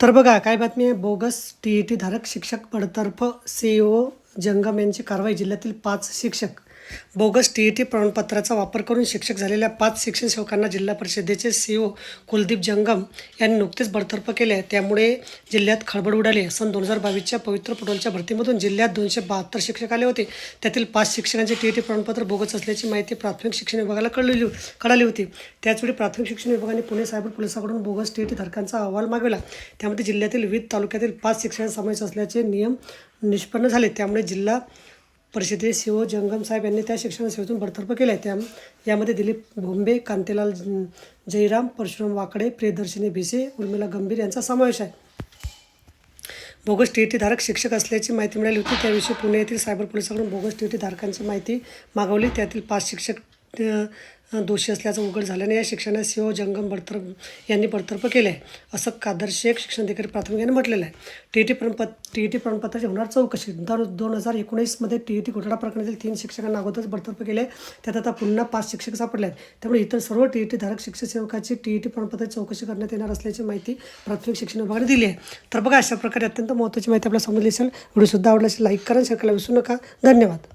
तर बघा काय बातमी आहे? बोगस टी ई टी धारक शिक्षक बडतर्फ सी ओ जंगम यांची कारवाई जिल्ह्यातील पाच शिक्षक बोगस टी ई टी प्रमाणपत्राचा वापर करून शिक्षक झालेल्या पाच शिक्षण सेवकांना जिल्हा परिषदेचे सी ओ कुलदीप जंगम यांनी नुकतेच बडतर्फ केले. आहे त्यामुळे जिल्ह्यात खळबळ उडाली. सन दोन हजार बावीसच्या पवित्र पटोलच्या भरतीमधून जिल्ह्यात दोनशे बहात्तर शिक्षक आले होते. त्यातील पाच शिक्षकांचे टी ई टी प्रमाणपत्र बोगस असल्याची माहिती प्राथमिक शिक्षण विभागाला कळलेली कळाली होती. त्याचवेळी प्राथमिक शिक्षण विभागाने पुणे सायबर पोलिसाकडून बोगस टी ई टी धारकांचा अहवाल मागविला. त्यामध्ये जिल्ह्यातील विविध तालुक्यातील पाच शिक्षकांचा समावेश असल्याचे नियम निष्पन्न झाले. त्यामुळे जिल्हा परिषदेचे सी ओ जंगम साहेब यांनी त्या शिक्षण सेवेतून बडतर्फ केले आहे त्या यामध्ये दिलीप भोंबे कांतीलाल जयराम परशुराम वाकडे प्रियदर्शिनी भिसे उर्मिला गंभीर यांचा समावेश आहे. बोगस टी टी धारक शिक्षक असल्याची माहिती मिळाली होती. त्याविषयी पुणे येथील सायबर पोलिसांकडून बोगस टी टी धारकांची माहिती मागवली. त्यातील पाच शिक्षक अ, दोषी असल्याचं उघड झाल्याने या शिक्षणास सी. ओ. जंगम बडतर्फ यांनी बडतर्फ केले आहे असं कादर शेख शिक्षणाधिकारी प्राथमिक यांनी म्हटलेलं आहे टी ई टी प्रमाणपत्र टी ई टी प्रमाणपत्राची होणार चौकशी. दोन दोन हजार एकोणीसमध्ये टी ई टी घोटाळा प्रकरणातील तीन शिक्षकांना अगोदरच बडतर्फ केले आहे. त्यात आता पुन्हा पाच शिक्षक सापडले आहेत त्यामुळे इतर सर्व टी ई टी धारक शिक्षक सेवकाची टी ई टी प्रमाणपत्राची चौकशी करण्यात येणार असल्याची माहिती प्राथमिक शिक्षण विभागाने दिली आहे तर बघा अशा प्रकारे अत्यंत महत्त्वाची माहिती आपल्या समजली असेल. व्हिडिओसुद्धा आवडला असेल लाईक करा शेअर करायला विसरू नका. धन्यवाद.